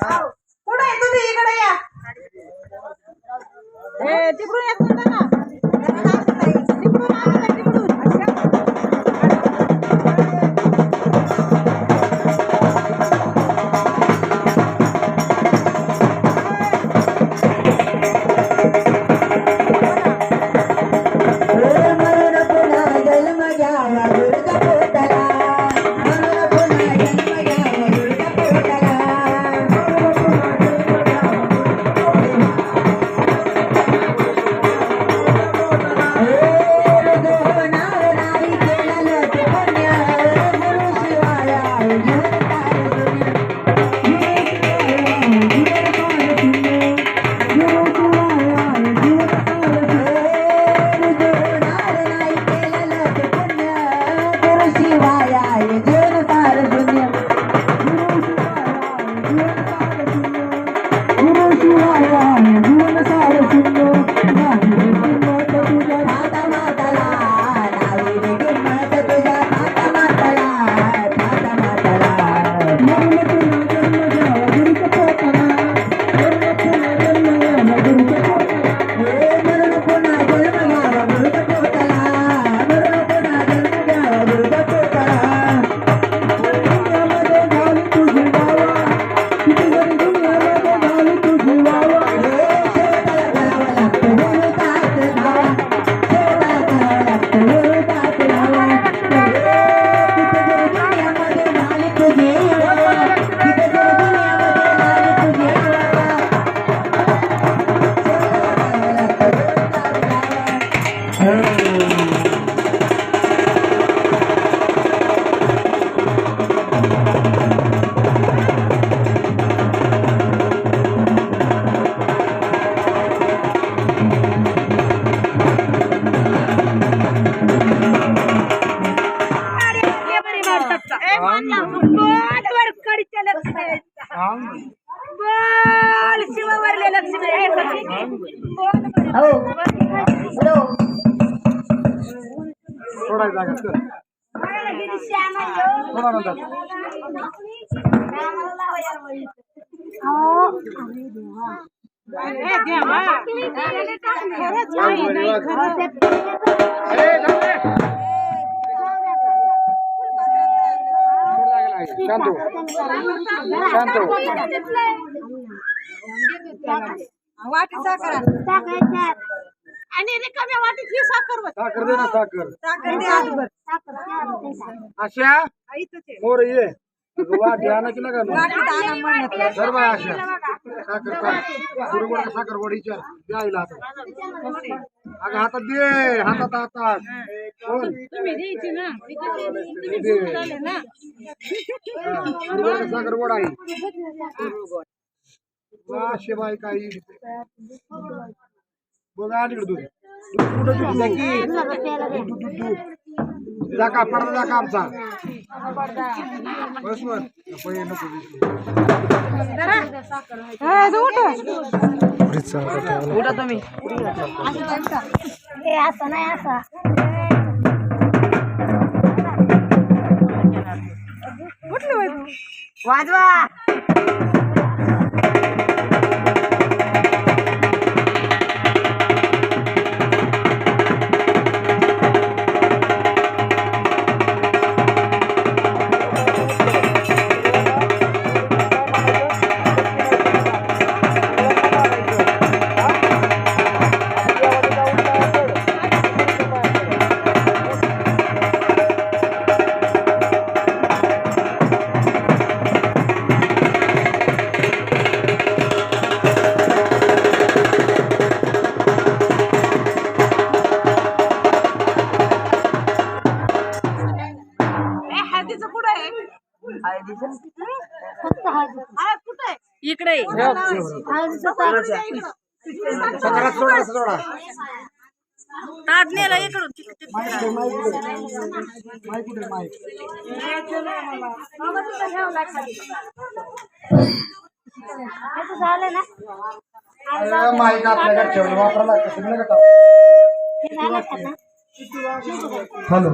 कुठे आहे तुम्ही? इकडे या. ए तिकडून येत होता ना? तिकडून आलं ना, तिकडून मरण पुन्हा जन्म बोल शिववरल्या लक्ष्मी. हो हॅलो. मला गेली श्यामा घेऊन. श्यामाला लावा वाटी साखर आण. रिकाम्या वाटीत ही साखर. साखर दे ना साखर. साखर दे. आजभर. आशा. मोर ये. वाट या की नका मग. वाटीत आणा म्हणलं. सर्व आशा. साखर साखर गोड साखर गोडीच्या द्यायला आता. अगं हातात दे. हातात हातात. बोल. तुम्ही द्यायची ना. मी कशी तुम्ही ना. हा, साखर गोड आहे. शिवाय काही बघा आणि दूध. दूध कुठं दूध द्या की? दूध दूध दूध. जाका पडदा जाका आमचा. बस वर पहिले नको दिसू. हे असं नाही असं. वाजवा. कुठं इकडे. ताट नेला इकडून. झालं ना माहिती आपल्याकडे ठेवलं वापरायला हॅलो.